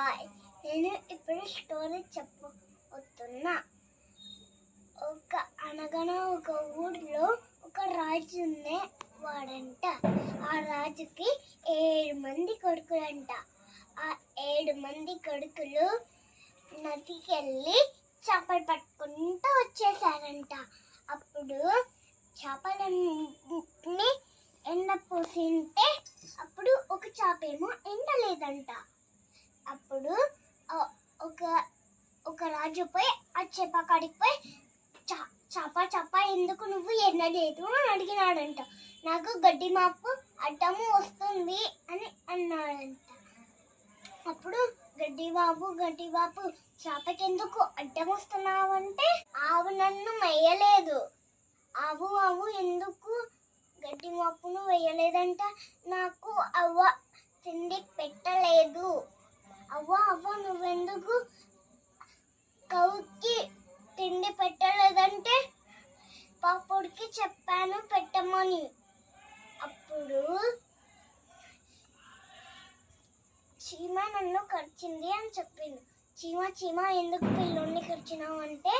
Hi. నేను ఇప్పుడు story చెప్పబోతున్నా. ఒక అనగన ఒక ఊర్లో ఒక రాజు ఉండే వాడంట ఆ రాజుకి ఏడు మంది కొడుకులంట. ఆ ఏడు మంది కొడుకులు నదికి వెళ్ళి చేపలు పట్టుకుంటూ వచ్చేసారంట అప్పుడు చేపలన్నీ ఎండ పోసింటే అప్పుడు ఒక చేప ఏమో ఎండలేదంట. అప్పుడు ఒక ఒక రాజు పోయి ఆ చేప కాడికి పోయి "చా- చేప చేప ఎందుకు నువ్వు ఎన్నలేదు అని అడిగినాడంట. నాకు గడ్డి మాపు అడ్డము వస్తుంది అని అన్నాడంట. అప్పుడు గడ్డి బాబు గడ్డి బాబు చేపకెందుకు అడ్డం వస్తున్నావు అంటే ఆవు నన్ను మెయ్యలేదు ఆవు ఆవు ఎందుకు గడ్డి మాపును వేయలేదంట నాకు అవ్వ తిండి పెట్టలేదు. నువ్వెందుకు కౌకి తిండి పెట్టలేదంటే పాపుడికి చెప్పాను పెట్టమని. అప్పుడు చీమ నన్ను కరిచింది అని చెప్పింది చీమ చీమ ఎందుకు పిల్లోని కరిచినావు అంటే